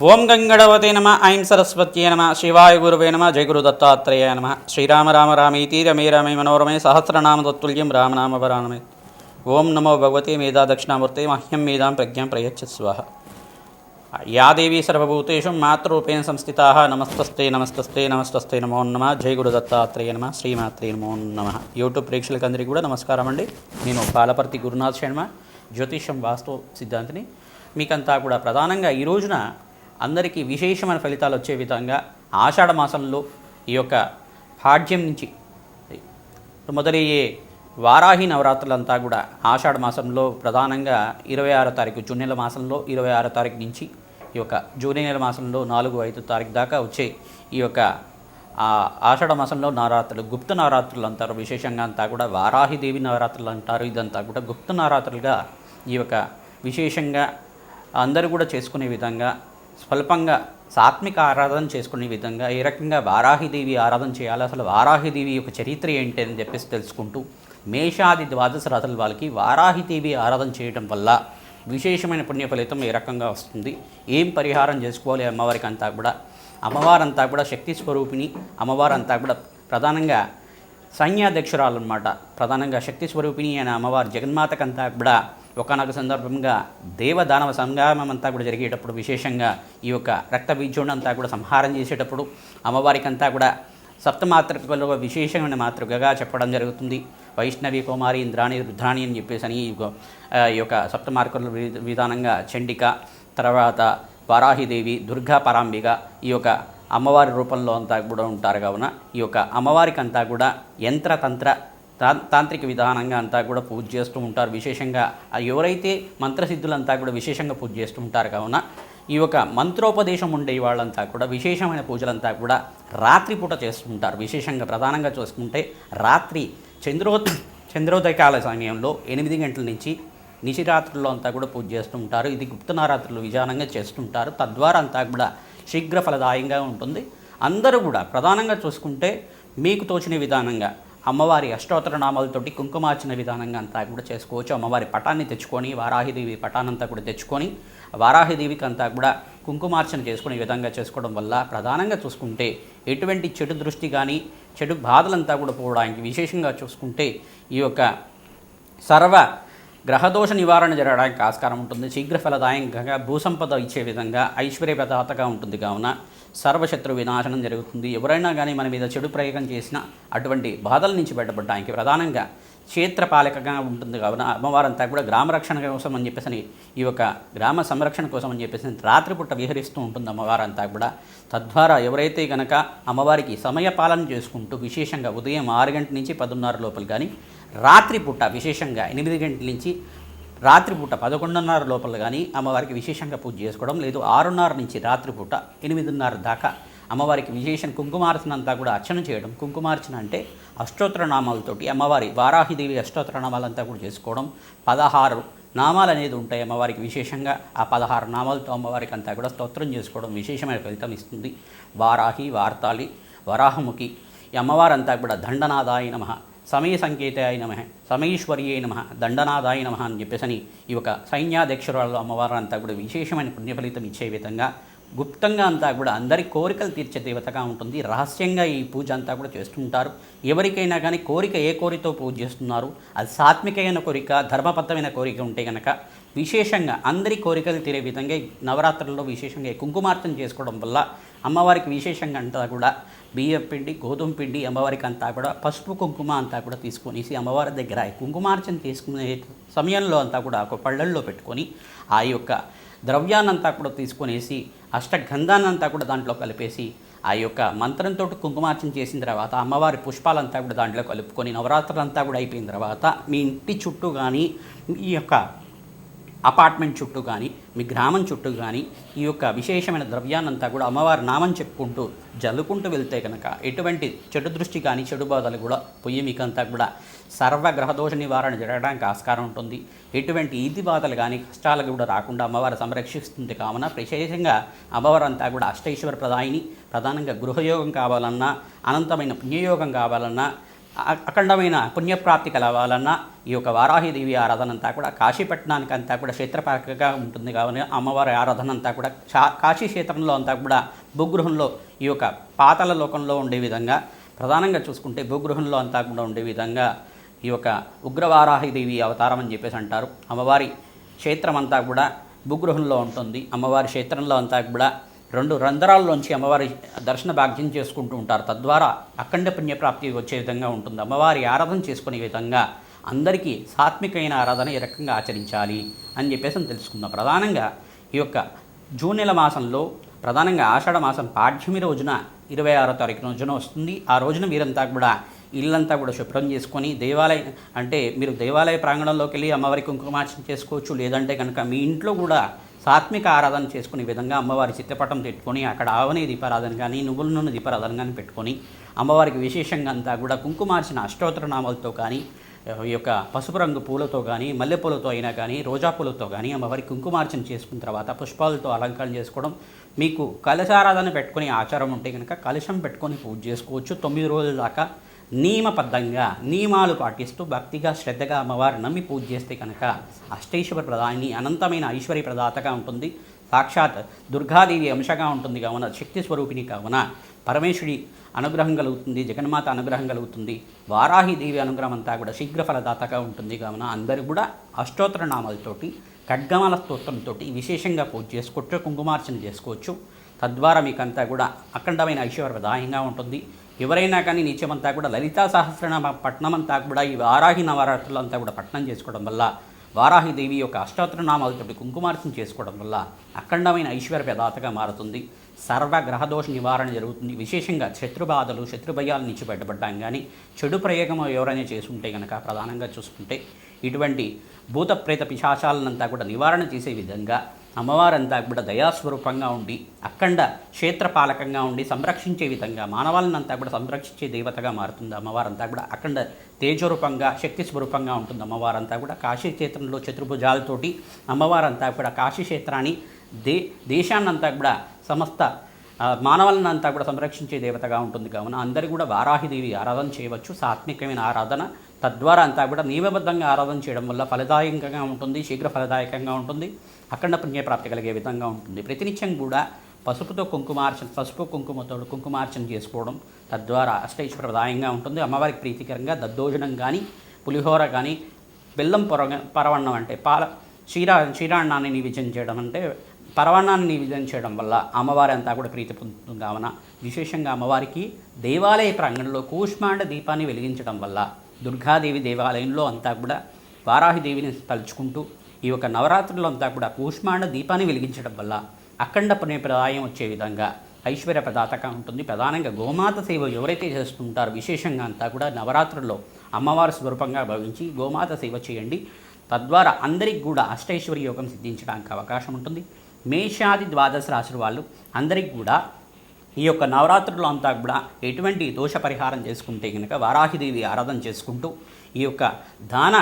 ఓం గంగడవతే నమ ఐం సరస్వత్యే నమ శివాయ గురువే నమ జయగురు దత్తాత్రేయ నమ. శ్రీరామ రామ రామీతి రమే రమే మనోరమే సహస్రనామ తత్తుల్యం రామనామ వరానమే. ఓం నమో భగవతే మేధా దక్షిణామూర్తే మహ్యం మేధాం ప్రజ్ఞాం ప్రయచ్చ స్వాహ. యా దేవీ సర్వభూతేషు మాతృరూపేణ సంస్థితా నమస్తస్తే నమస్తస్తే నమస్తస్తే నమో నమ జయ గురు దత్తాత్రేయ నమ శ్రీమాత్రే నమో నమ. యూట్యూబ్ ప్రేక్షకులందరికీ కూడా నమస్కారం అండి. నేను పాలపర్తి గురునాథ్ శర్మ జ్యోతిషం వాస్తు సిద్ధాంతిని మీకంతా కూడా ప్రధానంగా ఈ రోజున అందరికీ విశేషమైన ఫలితాలు వచ్చే విధంగా ఆషాఢ మాసంలో ఈ యొక్క పాడ్యం నుంచి మొదలయ్యే వారాహి నవరాత్రులంతా కూడా ఆషాఢ మాసంలో ప్రధానంగా ఇరవై ఆరో తారీఖు జూన్ నెల మాసంలో ఇరవై ఆరో తారీఖు నుంచి ఈ యొక్క జూన్ నెల మాసంలో నాలుగు ఐదు తారీఖు దాకా వచ్చే ఈ యొక్క ఆషాఢ మాసంలో నవరాత్రులు గుప్త నవరాత్రులు అంటారు విశేషంగా అంతా కూడా వారాహిదేవి నవరాత్రులు అంటారు. ఇదంతా కూడా గుప్త నవరాత్రులుగా ఈ యొక్క విశేషంగా అందరూ కూడా చేసుకునే విధంగా స్వల్పంగా సాత్విక ఆరాధన చేసుకునే విధంగా ఏ రకంగా వారాహిదేవి ఆరాధన చేయాలి. అసలు వారాహిదేవి యొక్క చరిత్ర ఏంటి అని చెప్పేసి తెలుసుకుంటూ మేషాది ద్వాదశ రాత్రుల వాళ్ళకి వారాహిదేవి ఆరాధన చేయడం వల్ల విశేషమైన పుణ్య ఫలితం ఏ రకంగా వస్తుంది. ఏం పరిహారం చేసుకోవాలి అమ్మవారికి అంతా కూడా? అమ్మవారంతా కూడా శక్తి స్వరూపిణి అమ్మవారంతా కూడా ప్రధానంగా సైన్యాధ్యక్షురాలు అనమాట ప్రధానంగా శక్తి స్వరూపిణి అయిన అమ్మవారు జగన్మాతకంతా కూడా ఒకనొక సందర్భంగా దేవదానవ సంగ్రామం అంతా కూడా జరిగేటప్పుడు విశేషంగా ఈ యొక్క రక్త బీజుడిని అంతా కూడా సంహారం చేసేటప్పుడు అమ్మవారికి అంతా కూడా సప్తమాతృకలో విశేషమైన మాతృకగా చెప్పడం జరుగుతుంది. వైష్ణవి కుమారి ఇంద్రాణి రుద్రాణి అని చెప్పేసి అని ఈ యొక్క- సప్తమార్కుల వి- విధానంగా చండిక తర్వాత వారాహిదేవి దుర్గా పరాంబిక ఈ యొక్క అమ్మవారి రూపంలో అంతా కూడా ఉంటారు కావున ఈ యొక్క అమ్మవారికి అంతా కూడా యంత్రతంత్ర తా- తాంత్రిక విధానంగా అంతా కూడా పూజ చేస్తూ ఉంటారు. విశేషంగా ఎవరైతే మంత్రసిద్ధులంతా కూడా విశేషంగా పూజ చేస్తూ ఉంటారు. కావున ఈ యొక్క మంత్రోపదేశం ఉండే వాళ్ళంతా కూడా విశేషమైన పూజలంతా కూడా రాత్రిపూట చేస్తుంటారు విశేషంగా ప్రధానంగా చూసుకుంటే రాత్రి చంద్రో చంద్రోదయకాల సమయంలో ఎనిమిది గంటల నుంచి నిశిరాత్రుల్లో అంతా కూడా పూజ చేస్తుంటారు ఇది గుప్తనారాత్రులు విధానంగా చేస్తుంటారు తద్వారా అంతా కూడా శీఘ్ర ఫలదాయంగా ఉంటుంది. అందరూ కూడా ప్రధానంగా చూసుకుంటే మీకు తోచిన విధానంగా అమ్మవారి అష్టోత్తర నామాలతోటి కుంకుమార్చన విధానంగా అంతా కూడా చేసుకోవచ్చు. అమ్మవారి పటాన్ని తెచ్చుకొని వారాహిదేవి పటానంతా కూడా తెచ్చుకొని వారాహిదేవికి అంతా కూడా కుంకుమార్చన చేసుకునే విధంగా చేసుకోవడం వల్ల ప్రధానంగా చూసుకుంటే ఎటువంటి చెడు దృష్టి కానీ చెడు బాధలంతా కూడా పోవడానికి విశేషంగా చూసుకుంటే ఈ యొక్క సర్వ గ్రహదోష నివారణ జరగడానికి ఆస్కారం ఉంటుంది. శీఘ్ర ఫలదాయకంగా భూసంపద ఇచ్చే విధంగా ఐశ్వర్యప్రదాతగా ఉంటుంది. కావున సర్వశత్రు వినాశనం జరుగుతుంది. ఎవరైనా కానీ మన మీద చెడు ప్రయోగం చేసిన అటువంటి బాధల నుంచి బయటపడడానికి ప్రధానంగా క్షేత్రపాలకగా ఉంటుంది. కావున అమ్మవారంతా కూడా గ్రామ రక్షణ కోసం అని చెప్పేసి ఈ యొక్క గ్రామ సంరక్షణ కోసం అని చెప్పేసి రాత్రిపూట విహరిస్తూ ఉంటుంది అమ్మవారంతా కూడా. తద్వారా ఎవరైతే కనుక అమ్మవారికి సమయ పాలన చేసుకుంటూ విశేషంగా ఉదయం ఆరు గంటల నుంచి పదున్నర లోపల కానీ రాత్రిపూట విశేషంగా ఎనిమిది గంటల నుంచి రాత్రిపూట పదకొండున్నర లోపల కానీ అమ్మవారికి విశేషంగా పూజ చేసుకోవడం లేదు. ఆరున్నర నుంచి రాత్రిపూట ఎనిమిదిన్నర దాకా అమ్మవారికి విశేషం కుంకుమార్చన అంతా కూడా అర్చన చేయడం. కుంకుమార్చన అంటే అష్టోత్తర నామాలతోటి అమ్మవారి వారాహిదేవి అష్టోత్తర నామాలంతా కూడా చేసుకోవడం. పదహారు నామాలు అనేది ఉంటాయి అమ్మవారికి విశేషంగా. ఆ పదహారు నామాలతో అమ్మవారికి అంతా కూడా స్తోత్రం చేసుకోవడం విశేషమైన ఫలితం ఇస్తుంది. వారాహి వార్తాళి వరాహముఖి ఈ అమ్మవారంతా కూడా దండనాదాయ నమ. సమయ సంకేతాయ నమ సమయేశ్వర్యే నమ దండనాదాయ నమ అని చెప్పేసి ఈ యొక్క సైన్యాధ్యక్షురాలు అమ్మవారు అంతా కూడా విశేషమైన పుణ్యఫలితం ఇచ్చే విధంగా గుప్తంగా అంతా కూడా అందరి కోరికలు తీర్చే దేవతగా ఉంటుంది. రహస్యంగా ఈ పూజ అంతా కూడా చేస్తుంటారు. ఎవరికైనా కానీ కోరిక ఏ కోరితో పూజ చేస్తున్నారు? అది సాత్వికమైన కోరిక ధర్మబద్ధమైన కోరిక ఉంటే కనుక విశేషంగా అందరి కోరికలు తీరే విధంగా నవరాత్రుల్లో విశేషంగా కుంకుమార్చన చేసుకోవడం వల్ల అమ్మవారికి విశేషంగా అంతా కూడా బియ్యం పిండి గోధుమ పిండి అమ్మవారికి అంతా కూడా పసుపు కుంకుమ అంతా కూడా తీసుకొనేసి అమ్మవారి దగ్గర కుంకుమార్చన తీసుకునే సమయంలో అంతా కూడా ఒక పళ్ళల్లో పెట్టుకొని ఆ యొక్క ద్రవ్యాన్నంతా కూడా తీసుకొనేసి అష్టగంధాన్నంతా కూడా దాంట్లో కలిపేసి ఆ యొక్క మంత్రంతో కుంకుమార్చన చేసిన తర్వాత అమ్మవారి పుష్పాలంతా కూడా దాంట్లో కలుపుకొని నవరాత్రులంతా కూడా అయిపోయిన తర్వాత మీ ఇంటి చుట్టూ కానీ ఈ యొక్క అపార్ట్మెంట్ చుట్టూ కానీ మీ గ్రామం చుట్టూ కానీ ఈ యొక్క విశేషమైన ద్రవ్యాన్నంతా కూడా అమ్మవారి నామం చెప్పుకుంటూ జల్లుకుంటూ వెళ్తే కనుక ఎటువంటి చెడు దృష్టి కానీ చెడు బాధలు కూడా పొయ్యి మీకంతా కూడా సర్వ గ్రహదోష నివారణ జరగడానికి ఆస్కారం ఉంటుంది. ఎటువంటి ఈది బాధలు కానీ కష్టాలు కూడా రాకుండా అమ్మవారు సంరక్షిస్తుంది కావున విశేషంగా అమ్మవారు అంతా కూడా అష్టైశ్వర ప్రదాయిని ప్రధానంగా గృహయోగం కావాలన్నా అనంతమైన పుణ్యయోగం కావాలన్నా అఖండమైన పుణ్యప్రాప్తి కలవాలన్నా ఈ యొక్క వారాహిదేవి ఆరాధన అంతా కూడా కాశీపట్నానికి అంతా కూడా క్షేత్రపాకగా ఉంటుంది కావున అమ్మవారి ఆరాధన అంతా కూడా కాశీ క్షేత్రంలో అంతా కూడా భూగృహంలో ఈ యొక్క పాతల లోకంలో ఉండే విధంగా ప్రధానంగా చూసుకుంటే భూగృహంలో అంతా కూడా ఉండే విధంగా ఈ యొక్క ఉగ్రవారాహిదేవి అవతారం అని చెప్పేసి అంటారు. అమ్మవారి క్షేత్రం అంతా కూడా భూగృహంలో ఉంటుంది. అమ్మవారి క్షేత్రంలో అంతా కూడా రెండు రంధ్రాల్లోంచి అమ్మవారి దర్శన భాగ్యం చేసుకుంటూ ఉంటారు. తద్వారా అఖండ పుణ్యప్రాప్తి వచ్చే విధంగా ఉంటుంది. అమ్మవారి ఆరాధన చేసుకునే విధంగా అందరికీ సాత్వికమైన ఆరాధన ఈ రకంగా ఆచరించాలి అని చెప్పేసి తెలుసుకుందాం. ప్రధానంగా ఈ యొక్క జూన్ నెల మాసంలో ప్రధానంగా ఆషాఢ మాసం పాఠ్యమి రోజున ఇరవై ఆరో తారీఖు రోజున వస్తుంది. ఆ రోజున మీరంతా కూడా ఇల్లంతా కూడా శుభ్రం చేసుకొని దేవాలయం అంటే మీరు దేవాలయ ప్రాంగణంలోకి వెళ్ళి అమ్మవారి కుంకుమార్చన చేసుకోవచ్చు. లేదంటే కనుక మీ ఇంట్లో కూడా సాత్విక ఆరాధన చేసుకునే విధంగా అమ్మవారి చిత్రపటం పెట్టుకొని అక్కడ ఆవని దీపారాధన కానీ నువ్వుల నూనె దీపారాధన కానీ పెట్టుకొని అమ్మవారికి విశేషంగా అంతా కూడా కుంకుమార్చిన అష్టోత్తర నామాలతో కానీ ఈ యొక్క పసుపు రంగు పూలతో కానీ మల్లెపూలతో అయినా కానీ రోజా పూలతో కానీ అమ్మవారి కుంకుమార్చన చేసుకున్న తర్వాత పుష్పాలతో అలంకరణ చేసుకోవడం మీకు కలశారాధన పెట్టుకునే ఆచారం ఉంటే కనుక కలశం పెట్టుకొని పూజ చేసుకోవచ్చు. తొమ్మిది రోజుల దాకా నియమబద్ధంగా నియమాలు పాటిస్తూ భక్తిగా శ్రద్ధగా అమ్మవారు నమ్మి పూజ చేస్తే కనుక అష్టైశ్వర ప్రధాని అనంతమైన ఐశ్వర్య ప్రదాతగా ఉంటుంది. సాక్షాత్ దుర్గాదేవి అంశగా ఉంటుంది కావున శక్తి స్వరూపిణి కావున పరమేశ్వరి అనుగ్రహం కలుగుతుంది జగన్మాత అనుగ్రహం కలుగుతుంది వారాహిదేవి అనుగ్రహం అంతా కూడా శీఘ్ర ఫలదాతగా ఉంటుంది కావున అందరూ కూడా అష్టోత్తర నామాలతోటి ఖడ్గమాల స్తోత్రంతో విశేషంగా పూజ చేసుకోవచ్చు కుంకుమార్చన చేసుకోవచ్చు. తద్వారా మీకంతా కూడా అఖండమైన ఐశ్వర్యదాయంగా ఉంటుంది. ఎవరైనా కానీ నిత్యమంతా కూడా లలితా సహస్రనామ పట్నం అంతా కూడా ఈ వారాహి నవరాత్రులు అంతా కూడా పట్నం చేసుకోవడం వల్ల వారాహిదేవి యొక్క అష్టోత్తర నామాలతోటి కుంకుమార్చన చేసుకోవడం వల్ల అఖండమైన ఐశ్వర్య ప్రదాతగా మారుతుంది. సర్వ గ్రహదోష నివారణ జరుగుతుంది. విశేషంగా శత్రుబాధలు శత్రుభయాల నుంచి బయటపడ్డాం కానీ చెడు ప్రయోగం ఎవరైనా చేసుకుంటే కనుక ప్రధానంగా చూసుకుంటే ఇటువంటి భూత ప్రేత పిశాచాలనంతా కూడా నివారణ చేసే విధంగా అమ్మవారంతా కూడా దయాస్వరూపంగా ఉండి అఖండ క్షేత్రపాలకంగా ఉండి సంరక్షించే విధంగా మానవాళ్ళనంతా కూడా సంరక్షించే దేవతగా మారుతుంది అమ్మవారంతా కూడా అఖండ తేజరూపంగా శక్తి స్వరూపంగా ఉంటుంది అమ్మవారంతా కూడా కాశీ క్షేత్రంలో చతుర్భుజాలతోటి అమ్మవారంతా కూడా కాశీ క్షేత్రాన్ని దే దేశాన్నంతా కూడా సమస్త ఆ, మానవులనంతా కూడా సంరక్షించే దేవతగా ఉంటుంది. కావున అందరూ కూడా వారాహిదేవి ఆరాధన చేయవచ్చు. సాత్వికమైన ఆరాధన తద్వారా అంతా కూడా నియమబద్ధంగా ఆరాధన చేయడం వల్ల ఫలదాయకంగా ఉంటుంది శీఘ్ర ఫలదాయకంగా ఉంటుంది అఖండ పుణ్యప్రాప్తి కలిగే విధంగా ఉంటుంది. ప్రతినిత్యం కూడా పసుపుతో కుంకుమార్చన పసుపు కుంకుమతో కుంకుమార్చన చేసుకోవడం తద్వారా అష్టైశ్వరదాయంగా ఉంటుంది. అమ్మవారికి ప్రీతికరంగా దద్దోజనం కానీ పులిహోర కానీ బెల్లం పొర పరవన్నం అంటే పాల క్షీరా క్షీరాన్నాన్ని నివేదన చేయడం అంటే పరవన్నాన్ని నివేదన చేయడం వల్ల అమ్మవారి అంతా కూడా ప్రీతి పొందుతుంది కావున. విశేషంగా అమ్మవారికి దేవాలయ ప్రాంగణంలో కూష్మాండ దీపాన్ని వెలిగించడం వల్ల దుర్గాదేవి దేవాలయంలో అంతా కూడా వారాహిదేవిని తలుచుకుంటూ ఈ యొక్క నవరాత్రుల్లో అంతా కూడా కూష్మాండ దీపాన్ని వెలిగించడం వల్ల అఖండ పుణ్యప్రదాయం వచ్చే విధంగా ఐశ్వర్య ప్రదాతగా ఉంటుంది. ప్రధానంగా గోమాత సేవ ఎవరైతే చేస్తుంటారో విశేషంగా అంతా కూడా నవరాత్రుల్లో అమ్మవారి స్వరూపంగా భావించి గోమాత సేవ చేయండి. తద్వారా అందరికి కూడా అష్టైశ్వర్య యోగం సిద్ధించడానికి అవకాశం ఉంటుంది. మేషాది ద్వాదశ రాశుల వాళ్ళు అందరికి కూడా ఈ యొక్క నవరాత్రులు అంతా కూడా ఎటువంటి దోష పరిహారం చేసుకుంటే కనుక వారాహిదేవి ఆరాధన చేసుకుంటూ ఈ యొక్క దాన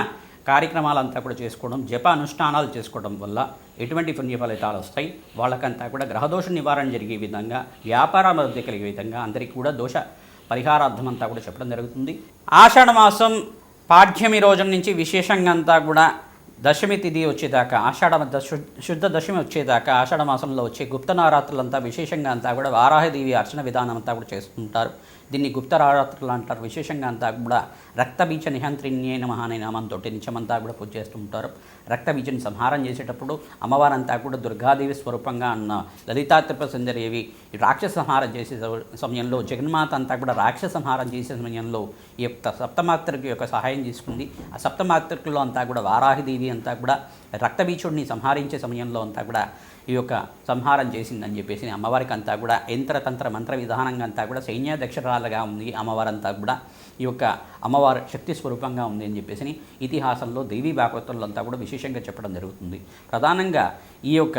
కార్యక్రమాలంతా కూడా చేసుకోవడం జప అనుష్ఠానాలు చేసుకోవడం వల్ల ఎటువంటి పుణ్య ఫలితాలు వస్తాయి? వాళ్ళకంతా కూడా గ్రహదోష నివారణ జరిగే విధంగా వ్యాపార అభివృద్ధి కలిగే విధంగా అందరికీ కూడా దోష పరిహారార్థం అంతా కూడా చెప్పడం జరుగుతుంది. ఆషాఢమాసం పాఠ్యమి రోజు నుంచి విశేషంగా అంతా కూడా దశమి తిథి వచ్చేదాకా ఆషాఢ శుద్ధ దశమి వచ్చేదాకా ఆషాఢ మాసంలో వచ్చే గుప్త నవరాత్రులంతా విశేషంగా అంతా కూడా వారాహదేవి అర్చన విధానం అంతా కూడా చేస్తుంటారు దీన్ని గుప్త నవరాత్రులు అంటారు. విశేషంగా అంతా కూడా రక్తబీజ నిహంత్రిణ్యే నమః అనే నామంతో నిత్యమంతా కూడా పూజ చేస్తుంటారు. రక్తబీజని సంహారం చేసేటప్పుడు అమ్మవారంతా కూడా దుర్గాదేవి స్వరూపంగా అన్న లలితా త్రిపుర సుందరేవి రాక్షస సంహారం చేసే సమయంలో జగన్మాత అంతా కూడా రాక్షస సంహారం చేసే సమయంలో ఈ యొక్క సప్తమాత్రికి యొక్క సహాయం తీసుకుంది. ఆ సప్తమాత్రికలో అంతా కూడా వారాహిదేవి అంతా కూడా రక్తబీచుడిని సంహరించే సమయంలో అంతా కూడా ఈ యొక్క సంహారం చేసిందని చెప్పేసి అమ్మవారికి అంతా కూడా యంత్రతంత్ర మంత్ర విధానంగా అంతా కూడా సైన్యాధ్యక్షరాలుగా ఉంది. అమ్మవారంతా కూడా ఈ యొక్క అమ్మవారు శక్తి స్వరూపంగా ఉంది అని చెప్పేసి ఇతిహాసంలో దేవీ భాగవతంలో అంతా కూడా విశేషంగా చెప్పడం జరుగుతుంది. ప్రధానంగా ఈ యొక్క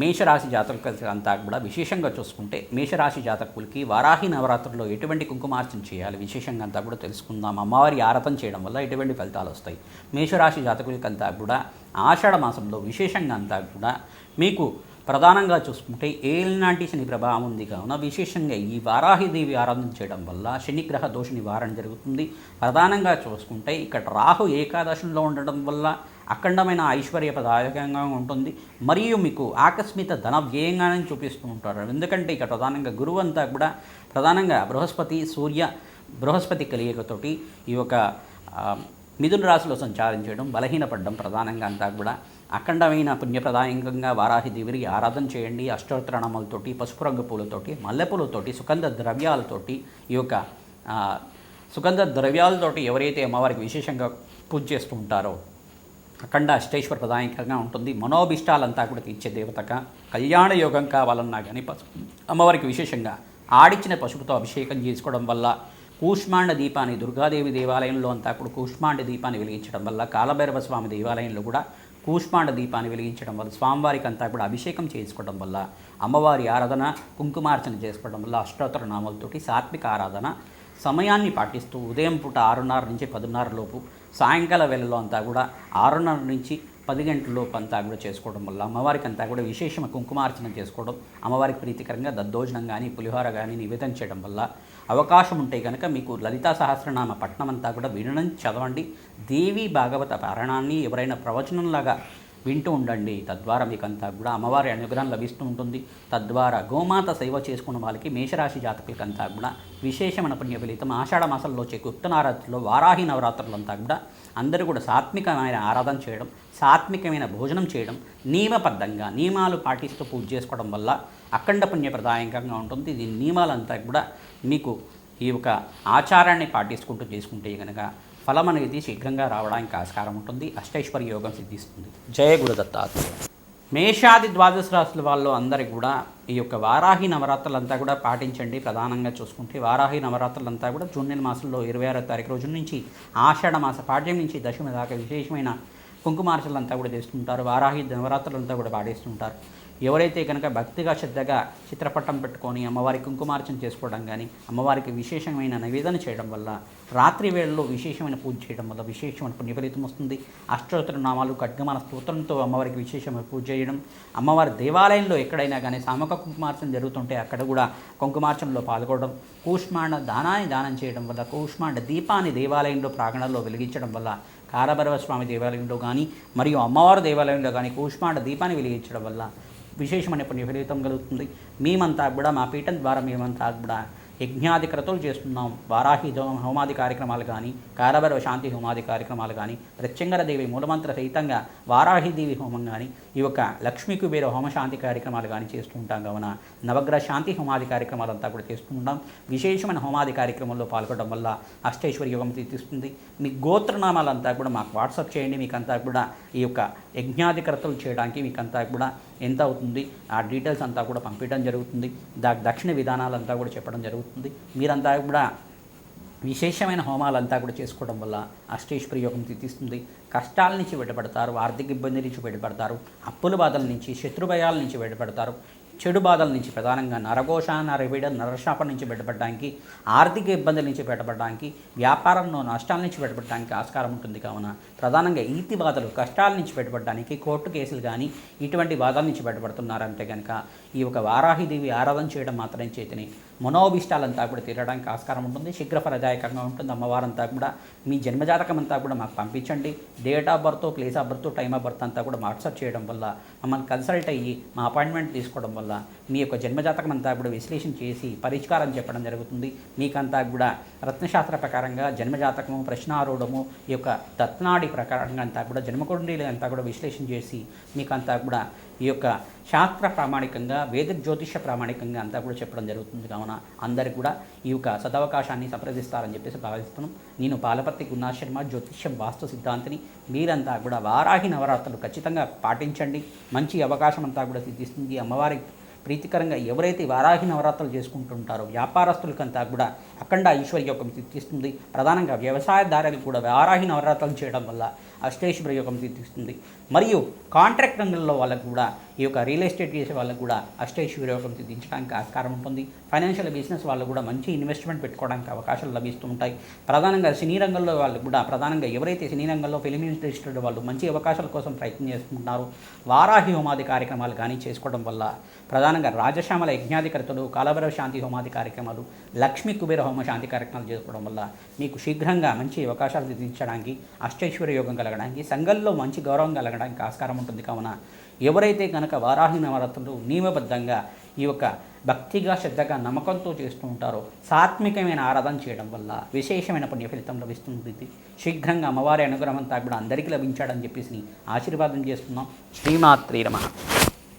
మేషరాశి జాతకులకి అంతా కూడా విశేషంగా చూసుకుంటే మేషరాశి జాతకులకి వారాహి నవరాత్రుల్లో ఎటువంటి కుంకుమార్చన చేయాలి? విశేషంగా అంతా కూడా తెలుసుకుందాం. అమ్మవారి ఆరతం చేయడం వల్ల ఎటువంటి ఫలితాలు వస్తాయి? మేషరాశి జాతకులకంతా కూడా ఆషాఢ మాసంలో విశేషంగా అంతా కూడా మీకు ప్రధానంగా చూసుకుంటే ఏలినాటి శని ప్రభావం ఉంది కావున విశేషంగా ఈ వారాహిదేవి ఆరాధన చేయడం వల్ల శనిగ్రహ దోష నివారణ జరుగుతుంది. ప్రధానంగా చూసుకుంటే ఇక్కడ రాహు ఏకాదశంలో ఉండడం వల్ల అఖండమైన ఐశ్వర్య ప్రదాయకంగా ఉంటుంది. మరియు మీకు ఆకస్మిక ధన వ్యయంగానే చూపిస్తూ ఉంటారు. ఎందుకంటే ఇక్కడ ప్రధానంగా గురువు అంతా కూడా ప్రధానంగా బృహస్పతి సూర్య బృహస్పతి కలియకతోటి ఈ యొక్క మిథున రాశిలో సంచారం చేయడం బలహీనపడడం ప్రధానంగా అంతా కూడా. అఖండమైన పుణ్యప్రదాయకంగా వారాహి దేవిని ఆరాధన చేయండి. అష్టోత్తరణములతోటి పసుపు రంగు పూలతోటి మల్లెపూలతోటి సుగంధ ద్రవ్యాలతోటి ఈ యొక్క సుగంధ ద్రవ్యాలతోటి ఎవరైతే అమ్మవారికి విశేషంగా పూజ చేస్తూ ఉంటారో అఖండ అష్టేశ్వర ప్రదాయకంగా ఉంటుంది. మనోభిష్టాలంతా కూడా తీర్చే దేవతగా కళ్యాణ యోగం కావాలన్నా కానీ పసుపు అమ్మవారికి విశేషంగా ఆడిచ్చిన పసుపుతో అభిషేకం చేసుకోవడం వల్ల కూష్మాండ దీపాన్ని దుర్గాదేవి దేవాలయంలో అంతా కూడా కూష్మాండ దీపాన్ని వెలిగించడం వల్ల కాలభైరవ స్వామి దేవాలయంలో కూడా కూష్మాండ దీపాన్ని వెలిగించడం వల్ల స్వామివారికి అంతా కూడా అభిషేకం చేసుకోవడం వల్ల అమ్మవారి ఆరాధన కుంకుమార్చన చేసుకోవడం వల్ల అష్టోత్తర నామాలతోటి సాత్విక ఆరాధన సమయాన్ని పాటిస్తూ ఉదయం పూట ఆరున్నర నుంచి పదిన్నర లోపు సాయంకాల వేళలో అంతా కూడా ఆరున్నర నుంచి పది గంటల లోపు అంతా కూడా చేసుకోవడం వల్ల అమ్మవారికి అంతా కూడా విశేషమైన కుంకుమార్చన చేసుకోవడం అమ్మవారికి ప్రీతికరంగా దద్దోజనం కానీ పులిహోర కానీ నివేదన చేయడం వల్ల అవకాశం ఉంటే కనుక మీకు లలితా సహస్రనామ పట్నం అంతా కూడా వినడం చదవండి. దేవి భాగవత పారాయణాన్ని ఎవరైనా ప్రవచనంలాగా వింటూ ఉండండి. తద్వారా మీకు అంతా కూడా అమ్మవారి అనుగ్రహం లభిస్తూ ఉంటుంది. తద్వారా గోమాత సేవ చేసుకున్న వాళ్ళకి మేషరాశి జాతకులకంతా కూడా విశేషమైన పుణ్య ఫలితం ఆషాఢ మాసంలో వచ్చే గుప్తనారాత్రిలో వారాహి నవరాత్రులంతా కూడా అందరూ కూడా సాత్వికమైన ఆరాధన చేయడం సాత్వికమైన భోజనం చేయడం నియమబద్ధంగా నియమాలు పాటిస్తూ పూజ చేసుకోవడం వల్ల అఖండ పుణ్యప్రదాయకంగా ఉంటుంది. దీని నియమాలంతా కూడా మీకు ఈ యొక్క ఆచారాన్ని పాటించుకుంటూ చేసుకుంటే కనుక ఫలం అనేది శీఘ్రంగా రావడానికి ఆస్కారం ఉంటుంది. అష్టైశ్వర్య యోగం సిద్ధిస్తుంది. జయ గురుదత్తాత్రేయ. మేషాది ద్వాదశ రాశుల వాళ్ళు అందరి కూడా ఈ యొక్క వారాహి నవరాత్రులంతా కూడా పాటించండి. ప్రధానంగా చూసుకుంటే వారాహి నవరాత్రులంతా కూడా జూన్ నెల మాసంలో ఇరవై ఆరో తారీఖు రోజు నుంచి ఆషాఢ మాస పాఠ్యం నుంచి దశమి దాకా విశేషమైన కుంకుమార్చలంతా కూడా చేస్తుంటారు. వారాహి నవరాత్రులంతా కూడా పాటిస్తుంటారు. ఎవరైతే కనుక భక్తిగా శ్రద్ధగా చిత్రపటం పెట్టుకొని అమ్మవారి కుంకుమార్చన చేసుకోవడం కానీ అమ్మవారికి విశేషమైన నివేదన చేయడం వల్ల రాత్రి వేళల్లో విశేషమైన పూజ చేయడం వల్ల విశేషమైన పుణ్యఫలితం వస్తుంది. అష్టోత్తర నామాలు ఖడ్గమాన స్తోత్రంతో అమ్మవారికి విశేషమైన పూజ చేయడం. అమ్మవారి దేవాలయంలో ఎక్కడైనా కానీ సామక కుంకుమార్చన జరుగుతుంటే అక్కడ కూడా కుంకుమార్చనలో పాల్గొనడం. కూష్మాండ దానాన్ని దానం చేయడం వల్ల కూష్మాండ దీపాన్ని దేవాలయంలో ప్రాంగణంలో వెలిగించడం వల్ల కారభైరవ స్వామి దేవాలయంలో కానీ మరియు అమ్మవారి దేవాలయంలో కానీ కూష్మాండ దీపాన్ని వెలిగించడం వల్ల విశేషమైన పుణ్య ఫలితం కలుగుతుంది. మేమంతా కూడా మా పీఠం ద్వారా మేమంతా కూడా యజ్ఞాది క్రతువులు చేస్తున్నాం. వారాహి హోమాది కార్యక్రమాలు కానీ కారభైరవ శాంతి హోమాది కార్యక్రమాలు కానీ ప్రత్యంగరదేవి మూలమంత్ర సహితంగా వారాహిదేవి హోమం కానీ ఈ యొక్క లక్ష్మీ కుబేర హోమ శాంతి కార్యక్రమాలు కానీ చేస్తూ ఉంటాం. కావున నవగ్రహ శాంతి హోమాది కార్యక్రమాలంతా కూడా చేస్తూ ఉంటాం. విశేషమైన హోమాది కార్యక్రమంలో పాల్గొనడం వల్ల అష్టైశ్వర్య యోగం తీస్తుంది మీ గోత్రనామాలంతా కూడా మాకు వాట్సాప్ చేయండి. మీకంతా కూడా ఈ యొక్క యజ్ఞాది క్రతువులు చేయడానికి మీకంతా కూడా ఎంత అవుతుంది ఆ డీటెయిల్స్ అంతా కూడా పంపించడం జరుగుతుంది. దా దక్షిణ విధానాలంతా కూడా చెప్పడం జరుగుతుంది. మీరంతా కూడా విశేషమైన హోమాలంతా కూడా చేసుకోవడం వల్ల అష్టేశ్వరి యోగం తీస్తుంది కష్టాల నుంచి బయటపడతారు ఆర్థిక ఇబ్బంది నుంచి బయటపడతారు అప్పుల బాధల నుంచి శత్రుభయాల నుంచి బయటపడతారు చెడు బాధల నుంచి ప్రధానంగా నరఘోష నరవిడ నరశాపం నుంచి బయటపడడానికి ఆర్థిక ఇబ్బందుల నుంచి బయటపడడానికి వ్యాపారంలో నష్టాల నుంచి బయటపడడానికి ఆస్కారం ఉంటుంది. కావున ప్రధానంగా ఈతి బాధలు కష్టాల నుంచి బయటపడడానికి కోర్టు కేసులు కానీ ఇటువంటి బాధల నుంచి బయటపడుతున్నారంటే కనుక ఈ యొక్క వారాహిదేవి ఆరాధన చేయడం మాత్రం చేతిని మనోభిష్టాలంతా కూడా తీరడానికి ఆస్కారం ఉంటుంది శీఘ్ర ఫలదాయకంగా ఉంటుంది. అమ్మవారంతా కూడా మీ జన్మజాతకం అంతా కూడా మాకు పంపించండి. Date of birth place of birth time of birth అంతా కూడా వాట్సాప్ చేయడం వల్ల మమ్మల్ని కన్సల్ట్ అయ్యి మా అపాయింట్మెంట్ తీసుకోవడం వల్ల మీ యొక్క జన్మజాతకం అంతా కూడా విశ్లేషణ చేసి పరిష్కారం చెప్పడం జరుగుతుంది. మీకంతా కూడా రత్నశాస్త్ర ప్రకారంగా జన్మజాతకము ప్రశ్నారూఢము ఈ యొక్క తత్నాడి ప్రకారంగా అంతా కూడా జన్మకుండీలు అంతా కూడా విశ్లేషణ చేసి మీకంతా కూడా ఈ యొక్క శాస్త్ర ప్రామాణికంగా వేద జ్యోతిష ప్రామాణికంగా అంతా కూడా చెప్పడం జరుగుతుంది. కావున అందరు కూడా ఈ యొక్క సదవకాశాన్ని సంప్రదిస్తారని చెప్పేసి భావిస్తున్నాం. నేను పాలపర్తి గురునాథ్ శర్మ జ్యోతిష్యం వాస్తు సిద్ధాంతిని మీరంతా కూడా వారాహి నవరాత్రులు ఖచ్చితంగా పాటించండి. మంచి అవకాశం అంతా కూడా సిద్ధిస్తుంది. అమ్మవారి ప్రీతికరంగా ఎవరైతే వారాహి నవరాత్రులు చేసుకుంటుంటారో వ్యాపారస్తులకంతా కూడా అఖండ ఐశ్వర్య యోగం సిద్ధిస్తుంది ప్రధానంగా వ్యవసాయదారులకు కూడా వారాహి నవరాత్రులు చేయడం వల్ల అష్టేశ్వర యోగం సిద్ధిస్తుంది మరియు కాంట్రాక్ట్ రంగంలో వాళ్ళకు కూడా ఈ యొక్క రియల్ ఎస్టేట్ చేసే వాళ్ళకు కూడా అష్టేశ్వర యోగం సిద్ధించడానికి ఆస్కారం ఉంటుంది. ఫైనాన్షియల్ బిజినెస్ వాళ్ళు కూడా మంచి ఇన్వెస్ట్మెంట్ పెట్టుకోవడానికి అవకాశాలు లభిస్తూ ఉంటాయి. ప్రధానంగా సినీ రంగంలో వాళ్ళు కూడా ప్రధానంగా ఎవరైతే సినీ రంగంలో ఫిలిం ఇండస్ట్రీ వాళ్ళు మంచి అవకాశాల కోసం ప్రయత్నం చేస్తుంటారో వారాహి హోమాది కార్యక్రమాలు కానీ చేసుకోవడం వల్ల ప్రధాన ప్రధానంగా రాజశ్యామల యజ్ఞాధికర్తలు కాలభైరవ శాంతి హోమాది కార్యక్రమాలు లక్ష్మీ కుబేర హోమ శాంతి కార్యక్రమాలు చేసుకోవడం వల్ల మీకు శీఘ్రంగా మంచి అవకాశాలు సిద్ధించడానికి అష్టైశ్వర్య యోగం కలగడానికి సంఘంలో మంచి గౌరవం కలగడానికి ఆస్కారం ఉంటుంది. కావున ఎవరైతే కనుక వారాహి నవరాత్రులు నియమబద్ధంగా ఈ యొక్క భక్తిగా శ్రద్ధగా నమ్మకంతో చేస్తూ ఉంటారో సాత్వికమైన ఆరాధన చేయడం వల్ల విశేషమైన పుణ్య ఫలితం లభిస్తుంది శీఘ్రంగా అమ్మవారి అనుగ్రహం అంతా కూడా అందరికీ లభించాడని చెప్పేసి ఆశీర్వాదం చేస్తున్నాం. శ్రీమాత్రీ నమ.